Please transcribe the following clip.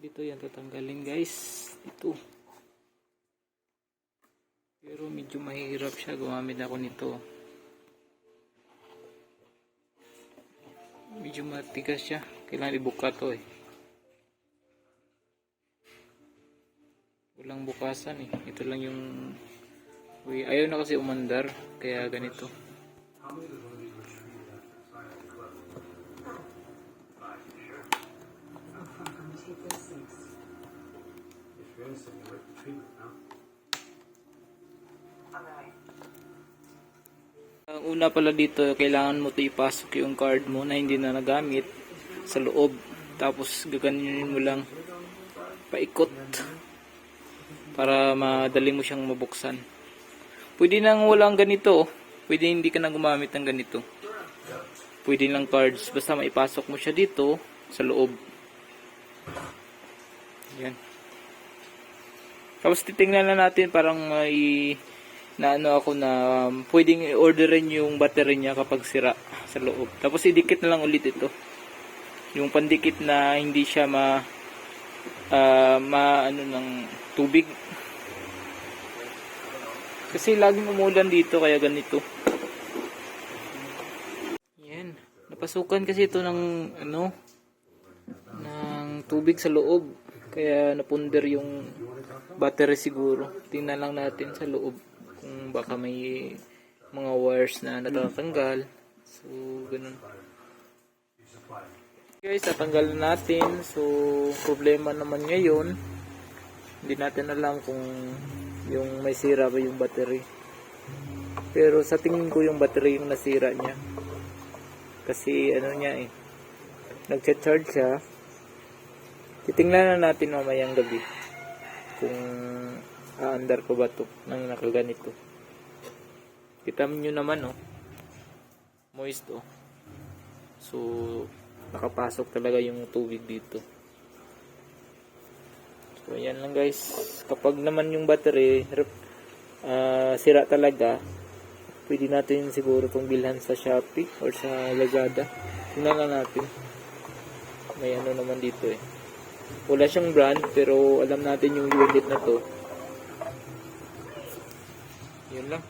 Dito yan tatanggalin guys. Dito. Pero medyo mahirap siya. Gumamit ako nito. Medyo matigas siya. Kailangan ibuka to eh. Walang bukasan eh. Ito lang yung... Ayaw na kasi umandar. Kaya ganito. Ang una pala dito, kailangan mo ito ipasok yung card mo na hindi na nagamit sa loob. Tapos gaganin mo lang paikot para madali mo siyang mabuksan. Pwede nang walang ganito. oh. Pwede hindi ka na gumamit ng ganito. Pwede lang cards. Basta maipasok mo siya dito sa loob. Yan. Tapos titingnan na natin parang may na ano ako na um, pwedeng i-orderin yung battery niya kapag sira sa loob. Tapos idikit na lang ulit ito. Yung pandikit na hindi siya ma ah, ma ano ng tubig. Kasi laging umulan dito kaya ganito. Yan. Napasukan kasi ito ng ano ng tubig sa loob. Kaya napunder yung battery siguro. Tingnan lang natin sa loob kung baka may mga wires na natatanggal. So, ganun. Guys, tatanggal na natin. So, problema naman ngayon. Hindi natin alam kung yung may sira ba yung battery. Pero sa tingin ko yung battery yung nasira niya. Kasi ano niya eh. Nag-charge siya. Titingnan na natin mamayang gabi kung aandar pa ba to nang nakaganito. Kita nyo naman oh. Moist oh. So, nakapasok talaga yung tubig dito. So, ayan lang guys. Kapag naman yung battery ah, sira talaga, pwede natin siguro itong bilhan sa Shopee or sa Lazada. Tingnan lang natin. May ano naman dito eh. Wala siyang brand pero alam natin yung unit na to. Yun lang.